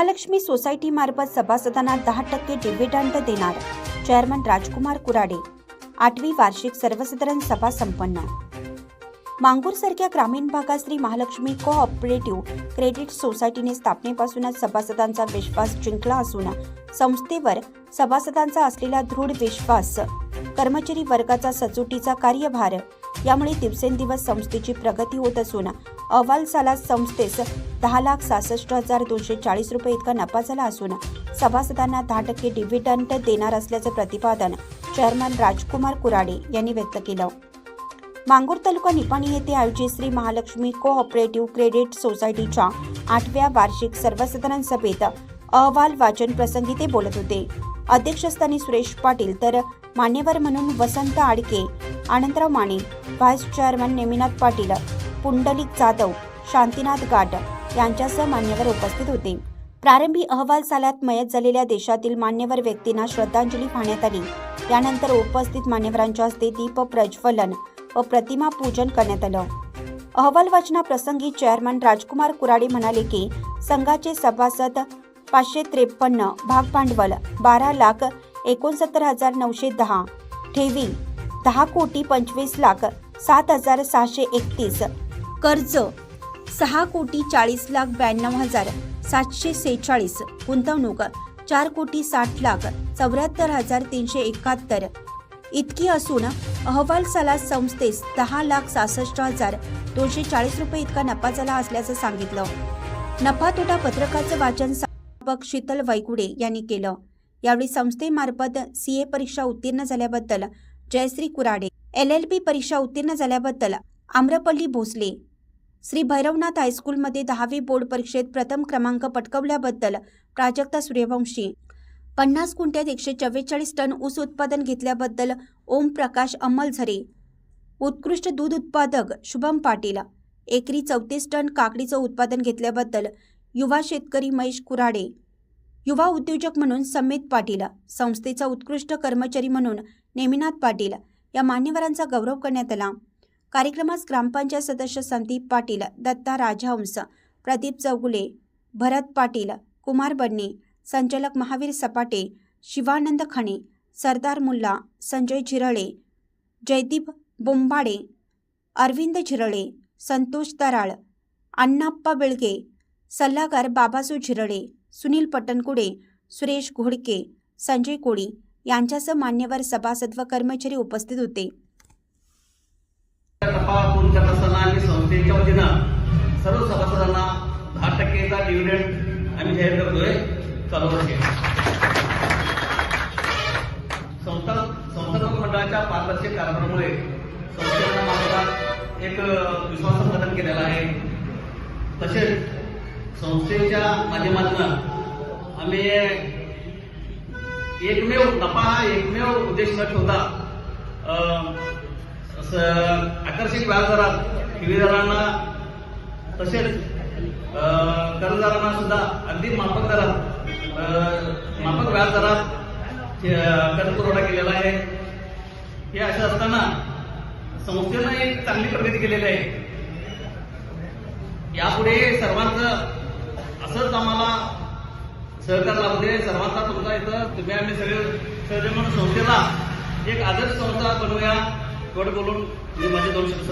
महालक्ष्मी सोसायटीमार्फत सभासदांना दहा टक्के डिव्हिडंड देणार. चेअरमन राजकुमार कुराडे. आठवी वार्षिक सर्वसाधारण सभा संपन्न. मांगूरसारख्या ग्रामीण भागात श्री महालक्ष्मी कोऑपरेटिव्ह क्रेडिट सोसायटीने स्थापनेपासूनच सभासदांचा विश्वास जिंकला असून संस्थेवर सभासदांचा असलेला दृढ विश्वास कर्मचारी वर्गाचा सचोटीचा कार्यभार यामुळे दिवसेंदिवस संस्थेची प्रगती होत असून अहवाल सालात संस्थेस दहा लाख सहासष्ट हजार दोनशे चाळीस रुपये इतका नफा झाला असून सभासदांना दहा टक्के डिव्हिडंड देणार असल्याचं प्रतिपादन चेअरमन राजकुमार कुराडे यांनी व्यक्त केलं. मांगूर तालुका निपाणी येथे आयोजित श्री महालक्ष्मी कोऑपरेटिव्ह क्रेडिट सोसायटीच्या आठव्या वार्षिक सर्वसाधारण सभेत अहवाल वाचन प्रसंगी ते बोलत होते. अध्यक्षस्थानी सुरेश पाटील तर मान्यवर म्हणून वसंत आडके आनंदराव माने व्हाईस चेअरमन नेमिनाथ पाटील पुंडलिक जाधव शांतीनाथ गाट यांच्यासह मान्यवर उपस्थित होते. प्रारंभी अहवाल सालात मयत झालेल्या देशातील मान्यवर व्यक्तींना श्रद्धांजली वाहण्यात आली. त्यानंतर उपस्थित मान्यवरांच्या हस्ते दीप प्रज्वलन व प्रतिमा पूजन करण्यात आलं. अहवाल वाचनाप्रसंगी चेअरमन राजकुमार कुराडे म्हणाले की संघाचे सभासद पाचशे त्रेपन्न भाग भांडवल बारा लाख एकोणसत्तर हजार नऊशे दहा ठेवी दहा कोटी पंचवीस लाख सात हजार सहाशे एकतीस कर्ज सहा कोटी चाळीस लाख ब्याण्णव हजार सातशे सेहेचाळीस गुंतवणूक चार कोटी साठ लाख चौऱ्याहत्तर हजार तीनशे एकाहत्तर इतकी असून अहवाल सलास संस्थेस दहा लाख सहासष्ट हजार दोनशे चाळीस रुपये इतका नफा झाला असल्याचं सांगितलं. नफा तोटा पत्रकाचं वाचन संस्थापक शीतल वैगुडे यांनी केलं. यावेळी संस्थेमार्फत सी ए परीक्षा उत्तीर्ण झाल्याबद्दल Jayashree Kurade L L B परीक्षा उत्तीर्ण झाल्याबद्दल आम्रपल्ली भोसले श्री भैरवनाथ हायस्कूलमध्ये दहावी बोर्ड परीक्षेत प्रथम क्रमांक पटकवल्याबद्दल प्राजक्ता सूर्यवंशी पन्नास गुंठ्यात एकशे चव्वेचाळीस टन ऊस उत्पादन घेतल्याबद्दल ओम प्रकाश अंमलझरे. उत्कृष्ट दूध उत्पादक शुभम पाटील. एकरी चौतीस टन काकडीचं उत्पादन घेतल्याबद्दल युवा शेतकरी महेश कुराडे. युवा उद्योजक म्हणून समित पाटील. संस्थेचा उत्कृष्ट कर्मचारी म्हणून नेमिनाथ पाटील. या मान्यवरांचा गौरव करण्यात आला. कार्यक्रमास ग्रामपंचायत सदस्य संदीप पाटील दत्ता राजहंस प्रदीप चौगुले भरत पाटील कुमार बडणे संचालक महावीर सपाटे शिवानंद खणे सरदार मुल्ला संजय झिरळे जयदीप बोंबाडे अरविंद झिरळे संतोष दराळ अण्णाप्पा बेळगे सल्लागार बाबासू झिरळे सुनील पटणकुडे सुरेश घोडके संजय कोळी यांच्यासह मान्यवर सभासद व कर्मचारी उपस्थित होते. संस्थेच्या वतीनं सर्व सभासदांना दहा टक्केचा डिव्हिडंड आम्ही जाहीर करतोय. चालू वर्षी संस्था मंडळाच्या पारदर्शक कारभारामुळे संस्थेच्या मार्फत एक विश्वास विश्वासप्रदान केलेला आहे. तसेच संस्थेच्या माध्यमातून आम्ही एकमेव नफा हा एकमेव उद्देश न ठेवता अं, असं आकर्षक व्याजदरात ठेवीदारांना तसेच अं, कर्जदारांना सुद्धा अगदी माफक दरात माफक व्याजदरात कर्जपुरवठा कर्ज पुरवठा केलेला आहे. हे असं असताना संस्थेनं एक चांगली प्रगती केलेली आहे. यापुढे सर्वांचं असंच आम्हाला सहकार लाभू दे. सर्वांचा तुमचा इथं तुम्ही आम्ही सगळे सहज म्हणून संस्थेला एक आदर्श संस्था बनवूया. एवढं बोलून मी माझे दोन शब्द